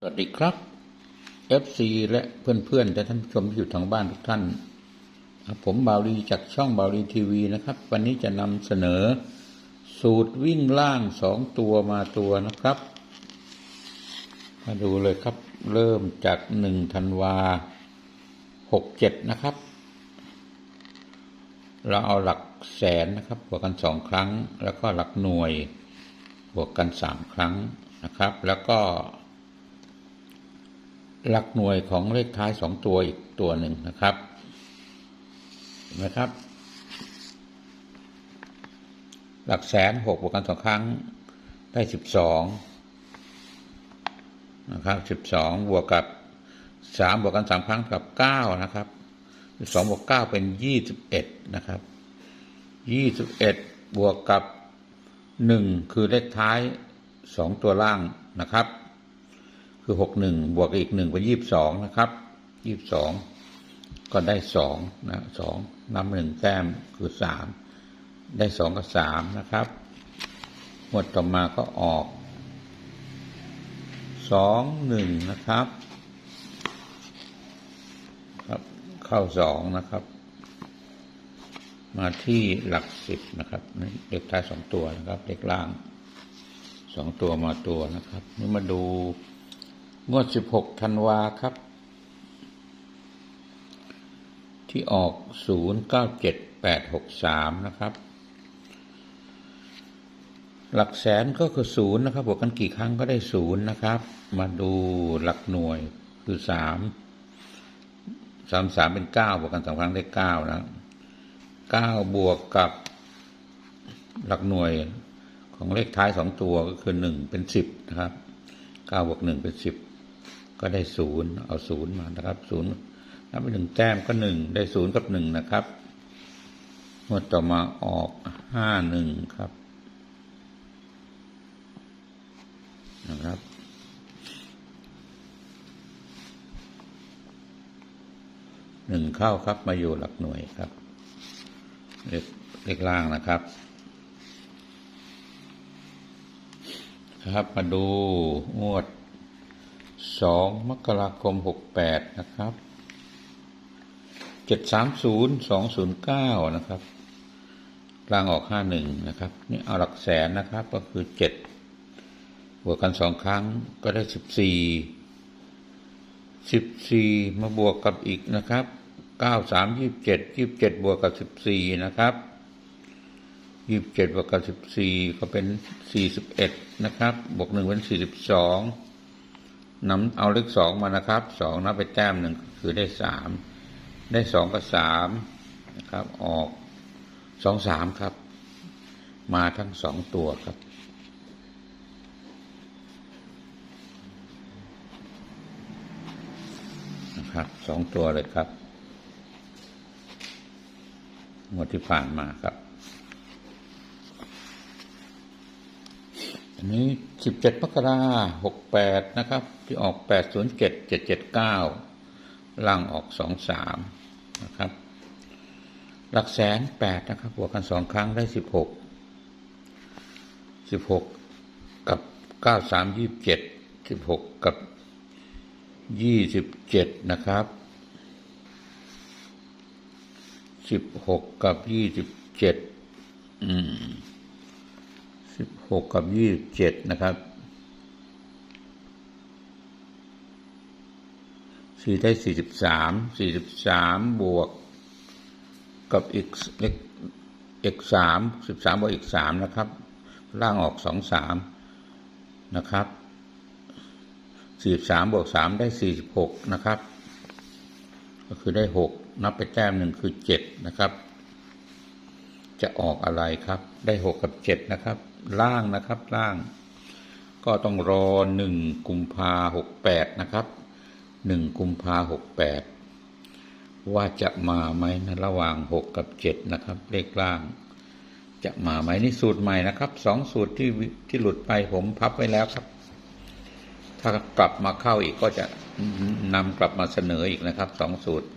สวัสดีครับ FC และเพื่อนๆและท่านผู้ชมที่อยู่ทางบ้านทุกท่าน ผมบาวรีจากช่องบาวรีทีวีนะครับ วันนี้จะนำเสนอ สูตรวิ่งล่างสองตัวมาตัวนะครับ มาดูเลยครับ เริ่มจากหนึ่งธันวาหกเจ็ดนะครับ เราเอาหลักแสนนะครับบวกกันสองครั้ง แล้วก็หลักหน่วยบวกกันสามครั้งนะครับ แล้วก็ หลักหน่วยของเลขท้ายสองตัวอีกตัวหนึ่งนะครับเห็นไหมครับ หลักแสนหกบวกกันสองครั้งได้สิบสองนะครับสิบสองบวกกับสามบวกกันสามครั้งกับเก้านะครับสิบสองบวกเก้าเป็นยี่สิบเอ็ดนะครับยี่สิบเอ็ดบวกกับหนึ่งคือเลขท้ายสองตัวล่างนะครับ คือหกหนึ่งบวกอีกหนึ่งเป็นยี่สิบสองนะครับยี่สิบสองก็ได้สองนะสองนำหนึ่งแต้มคือสามได้สองกับสามนะครับหมดต่อมาก็ออกสองหนึ่งนะครับ ครับเข้าสองนะครับ มาที่หลักสิบนะครับนี่เลขท้ายสองตัวนะครับเลขล่างสองตัวมาตัวนะครับ นี่มาดู งวด16ธันวาครับ ที่ออก097863นะครับ หลักแสนก็คือศูนย์นะครับบวกกันกี่ครั้งก็ได้ศูนย์นะครับ มาดูหลักหน่วยคือสามสามสามเป็นเก้าบวกกันสองครั้งได้เก้านะเก้าบวกกับหลักหน่วยของเลขท้ายสองตัวก็คือหนึ่งเป็นสิบนะครับเก้าบวกหนึ่งเป็นสิบ ก็ได้ศูนย์เอาศูนย์มานะครับศูนย์นับไปหนึ่งแต้มก็หนึ่งได้ศูนย์กับหนึ่งนะครับงวดต่อมาออกห้าหนึ่งครับนะครับหนึ่งเข้าครับมาอยู่หลักหน่วยครับเลขเลขล่างนะครับ ครับมาดูงวด สองมกราคมหกแปดนะครับเจ็ดสามศูนย์สองศูนย์เก้านะครับกลางออกห้าหนึ่งนะครับ นี่เอาหลักแสนนะครับก็คือเจ็ดบวกกันสองครั้งก็ได้สิบสี่สิบสี่มาบวกกับอีกนะครับเก้าสามยี่สิบเจ็ดยี่สิบเจ็ดบวกกับสิบสี่นะครับยี่สิบเจ็ดบวกกับสิบสี่ก็เป็นสี่สิบเอ็ดนะครับ บวกหนึ่งเป็นสี่สิบสอง นำเอาเลขสองมานะครับสองนับไปแต้มหนึ่งคือได้สามได้สองกับสามนะครับ ออกสองสามครับ มาทั้งสองตัวครับนะครับสองตัวเลยครับงวดที่ผ่านมาครับ นี้สิบเจ็ดมกราหกแปดนะครับ ที่ออกแปดศูนย์เจ็ดเจ็ดเจ็ดเก้าล่างออกสองสามนะครับ หลักแสนแปดนะครับบวกกันสองครั้งได้สิบหกสิบหกกับเก้าสามยี่บเจ็ดสิบหกกับยี่สิบเจ็ดนะครับสิบหกกับยี่สิบเจ็ดอืม หกกับยี่สิบเจ็ดนะครับสี่ได้สี่สิบสามสี่สิบสามบวก กับอีกเอกสามสิบสามบวกอีกสามนะครับ ล่างออกสองสามนะครับสี่สามบวกสามได้สี่สิบหกนะครับ ก็คือได้หกนับไปแต้มหนึ่งคือเจ็ดนะครับ จะออกอะไรครับ ได้หกกับเจ็ดนะครับ ล่างนะครับล่าง ก็ต้องรอหนึ่งกุมภาหกแปดนะครับหนึ่งกุมภาหกแปดว่าจะมาไหมนะระหว่างหกกับเจ็ดนะครับ เลขล่าง จะมาไหมนี่สูตรใหม่นะครับสองสูตรที่ที่หลุดไปผมพับไว้แล้วครับ ถ้ากลับมาเข้าอีกก็จะนำกลับมาเสนออีกนะครับสองสูตร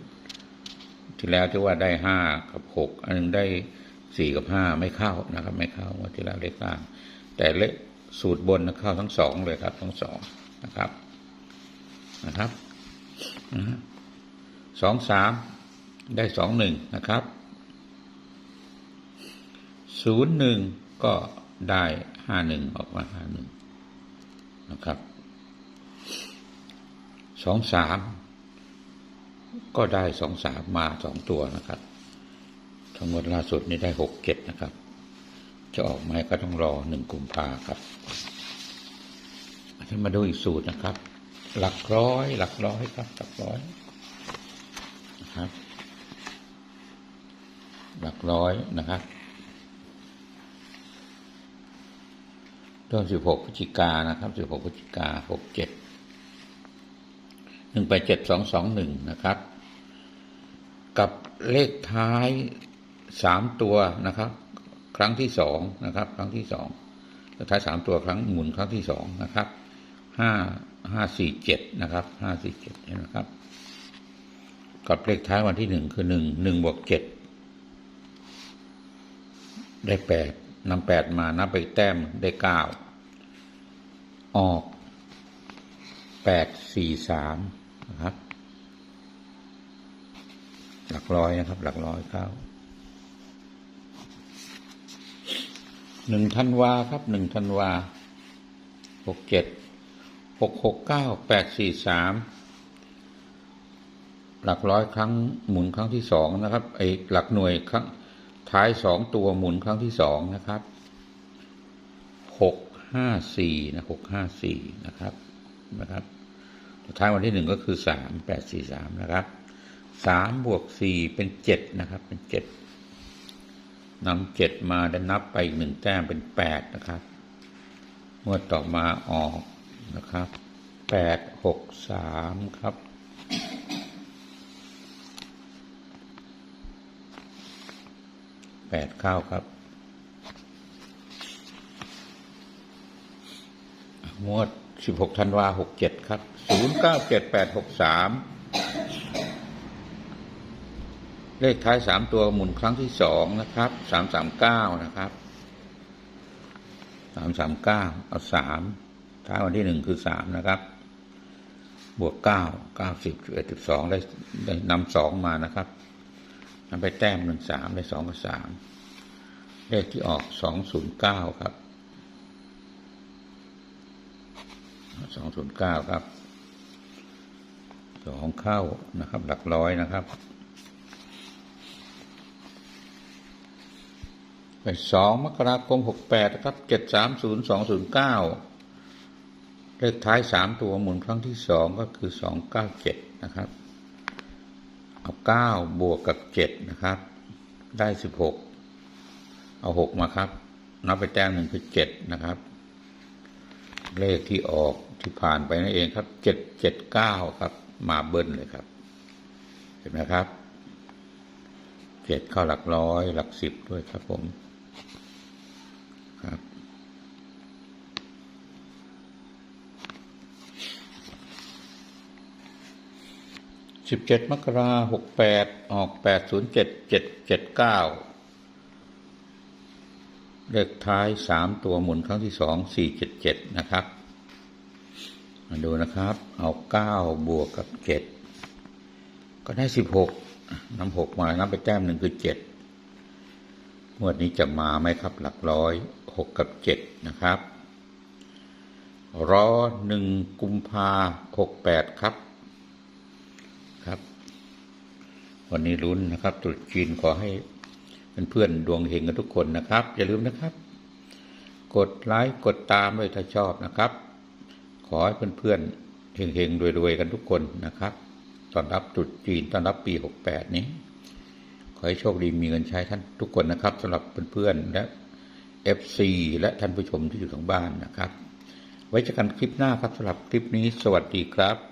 ที่แล้วที่ว่าได้ห้ากับหกอันหนึงได้ สี่กับห้าไม่เข้านะครับ ไม่เข้าว่าที่แล้วเลขล่าง แต่เลขสูตรบนเข้าทั้งสองเลยครับทั้งสองนะครับนะครับสองสามได้สองหนึ่งนะครับศูนย์หนึ่งก็ได้ห้าหนึ่งออกมาห้าหนึ่งนะครับสองสามก็ได้สองสามมาสองตัวนะครับ ทั้งหมดล่าสุดนี่ได้หกเจ็ดนะครับ จะออกไหมก็ต้องรอหนึ่งกุมภาครับทีนี้มาดูอีกสูตรนะครับ หลักร้อย หลักร้อยครับ หลักร้อยนะครับ หลักร้อยนะครับเริ่มสิบหกพฤศจิกานะครับสิบหกพฤศจิกาหกเจ็ดหนึ่งไปเจ็ดสองสองหนึ่งนะครับ กับเลขท้าย สามตัวนะครับ ครั้งที่สองนะครับ ครั้งที่สองเลขท้ายสามตัวครั้งหมุนครั้งที่สองนะครับห้าห้าสี่เจ็ดนะครับห้าสี่เจ็ดเห็นไหมครับ กับเลขท้ายวันที่หนึ่งคือหนึ่งหนึ่งบวกเจ็ดได้แปดนำแปดมานับไปแต้มได้เก้าออกแปดสี่สามนะครับ หลักร้อยนะครับ หลักร้อยเข้า หนึ่งธันวาครับหนึ่งธันวาหกเจ็ดหกหกเก้าแปดสี่สามหลักร้อยครั้งหมุนครั้งที่สองนะครับไอหลักหน่วยครั้งท้ายสองตัวหมุนครั้งที่สองนะครับหกห้าสี่นะหกห้าสี่นะครับนะครับท้ายวันที่หนึ่งก็คือสามแปดสี่สามนะครับสามบวกสี่เป็นเจ็ดนะครับ เป็นเจ็ด นำเจ็ดมาได้นับไปอีกหนึ่งแต้มเป็นแปดนะครับงวดต่อมาออกนะครับแปดหกสามครับแปดเข้าครับงวดสิบหกธันวาหกเจ็ดครับศูนย์เก้าเจ็ดแปดหกสาม เลขท้ายสามตัวหมุนครั้งที่สองนะครับสามสามเก้านะครับสามสามเก้าเอาสามท้ายวันที่หนึ่งคือสามนะครับ บวกเก้าเก้าสิบสิบเอ็ดสิบสองได้ได้นำสองมานะครับนำไปแต้มหนึ่งสามได้สองกับสามเลขที่ออกสองศูนย์เก้าครับสองศูนย์เก้าครับสองเข้านะครับ หลักร้อยนะครับ ไป สองมกราคมหกแปดครับเจ็ดสามศูนย์สองศูนย์เก้าเลขท้ายสามตัวหมุนครั้งที่สองก็คือสองเก้าเจ็ดนะครับ เอาเก้าบวกกับเจ็ดนะครับ ได้สิบหกเอาหกมาครับ นับไปแต้มหนึ่งคือเจ็ดนะครับ เลขที่ออกที่ผ่านไปนั่นเองครับเจ็ดเจ็ดเก้าครับ มาเบิ้ลเลยครับ เห็นไหมครับเจ็ดเข้าหลักร้อยหลักสิบด้วยครับผม ครับ สิบเจ็ดมกราหกแปดออกแปดศูนย์เจ็ดเจ็ดเจ็ดเก้าเลขท้ายสามตัวหมุนครั้งที่สองสี่เจ็ดเจ็ดนะครับมาดูนะครับ เอาเก้าบวกกับเจ็ดก็ได้สิบหกนำหกมานับไปแต้มหนึ่งคือเจ็ดงวดนี้จะมาไหมครับ หลักร้อยหกกับเจ็ดนะครับรอหนึ่งกุมภาหกแปดครับ วันนี้ลุ้นนะครับตรุษจีนขอให้เพื่อนๆดวงเฮงกันทุกคนนะครับ อย่าลืมนะครับ กดไลค์กดตามด้วยถ้าชอบนะครับ ขอให้เพื่อนๆเฮงๆรวยๆกันทุกคนนะครับตอนรับตรุษจีนตอนรับปี 68 นี้ ขอให้โชคดีมีเงินใช้ท่านทุกคนนะครับสำหรับเพื่อนๆและ FC และท่านผู้ชมที่อยู่ทางบ้านนะครับ ไว้เจอกันคลิปหน้าครับสำหรับคลิปนี้ สวัสดีครับ